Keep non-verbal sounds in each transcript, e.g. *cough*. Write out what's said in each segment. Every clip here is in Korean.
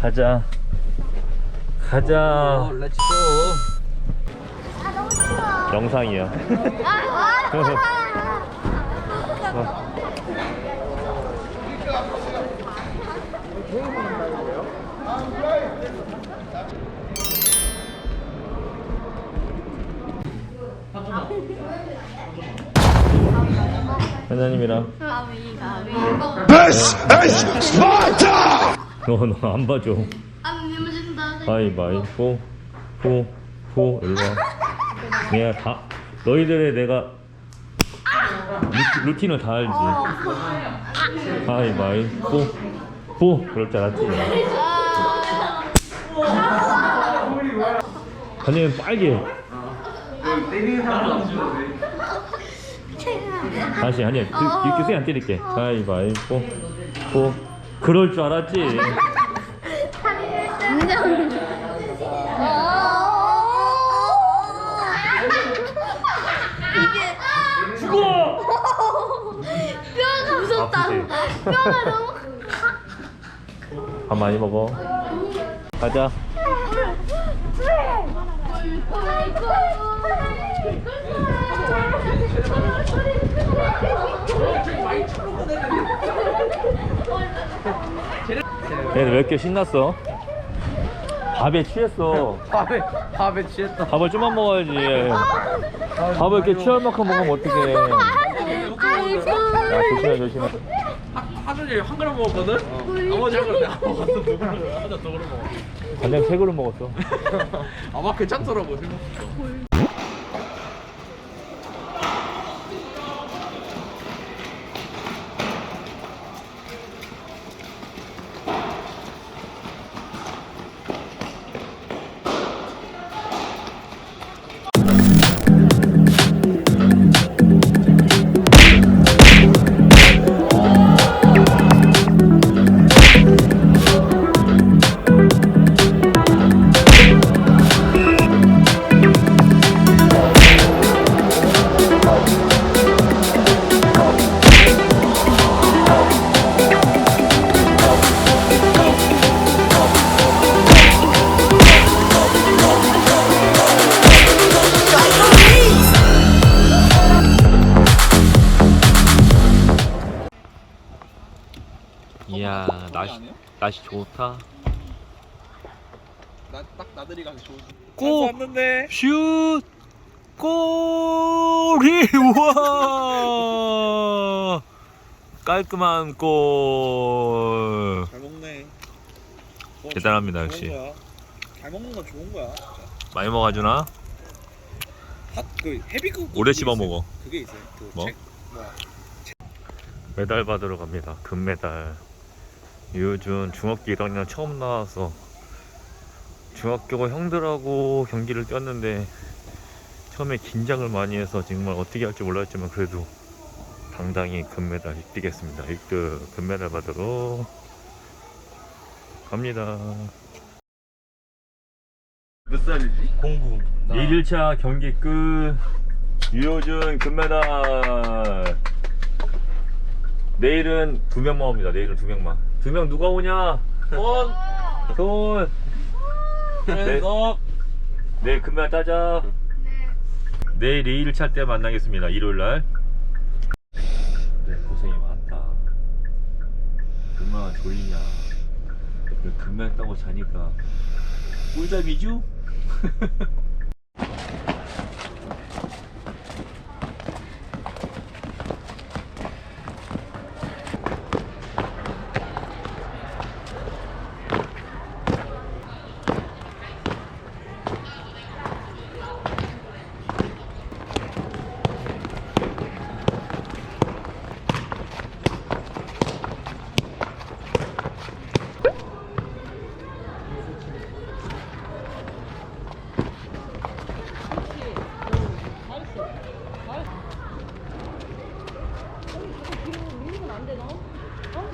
가자. 가자. 어, 렛츠고. 아 너무 추워. 영상이야. 아, 회장님이랑. This is Sparta! 너너안 봐줘. 안 내면진다. 가위바위보 포포 일로 와. 내가 다 너희들의 내가 루, 루틴을 다 알지. 가위바위보 보 그럴 줄 알았지. 반장님 빨개. 다시 아니야 그, 이렇게 세 안 때릴게. 가위바위보 보 그럴 줄 알았지. 죽어. 뼈가 무섭다. 아프지? 뼈가 너무. 밥 많이 먹어. 가자. 얘는 왜 이렇게 신났어? 밥에 취했어. 밥에 밥에 취했다. 밥을 좀만 먹어야지. 밥을 이렇게 취할 만큼 먹으면 어떡해. 야, 조심해, 조심해. 하준이 한 그릇 먹었거든. 나머지 한 그릇 내가 먹었어. 두 그릇 하나 더 그릇 먹어. 간장 세 그릇 먹었어. *laughs* 아마 괜찮더라고 생각보다. 이야, 날씨, 날씨 좋다. 나딱 나들이 가기 좋은. 꼭! 왔는데. 슛! 골이! 우와! 깔끔한 골. 잘 먹네. 어, 대단합니다, 좋은 역시. 거야. 잘 먹는 건 좋은 거야. 진짜. 많이 먹어주나? 핫, 그 헤비급. 오래 씹어 먹어. 그게 있어요. 그 뭐? 책, 뭐야. 메달 받으러 갑니다. 금메달. 유준 중학교 1학년 처음 나와서 중학교 형들하고 경기를 뛰었는데 처음에 긴장을 많이 해서 정말 어떻게 할지 몰랐지만 그래도 당당히 금메달 뛰겠습니다. 1등 금메달 받으러 갑니다. 몇 살이지? 공부. 1일차 경기 끝. 유효준 금메달. 내일은 두 명만 옵니다. 내일은 두 명만. 두 명 누가 오냐? 원. 손. 그래서 내일 금메달 따자. 내일 2일차 때 만나겠습니다. 일요일 날. 네, 고생이 많다. 얼마나 졸리냐. 왜 금메달 따고 자니까 꿀잠이죠? *laughs* 안 되나? 어?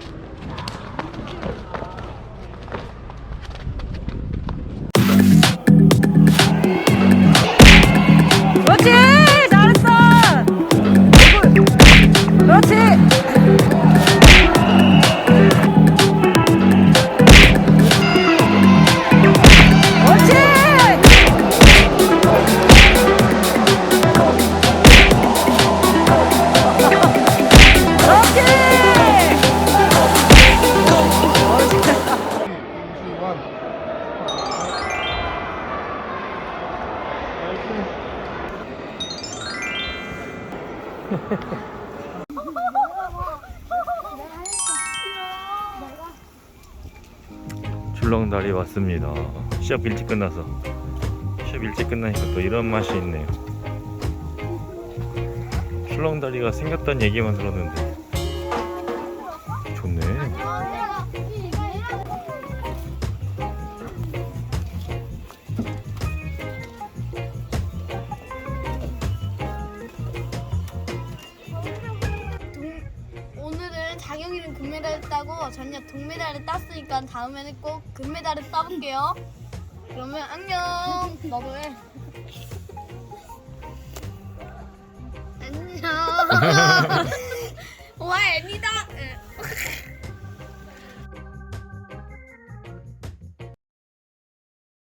출렁다리 왔습니다. 시합 일찍 끝나서 시합 일찍 끝나니까 또 이런 맛이 있네요. 출렁다리가 생겼다는 얘기만 들었는데 오늘은 금메달을 따고 전야 동메달을 땄으니까 다음에는 꼭 금메달을 따볼게요. 그러면 안녕. 너도 해. 안녕. *laughs*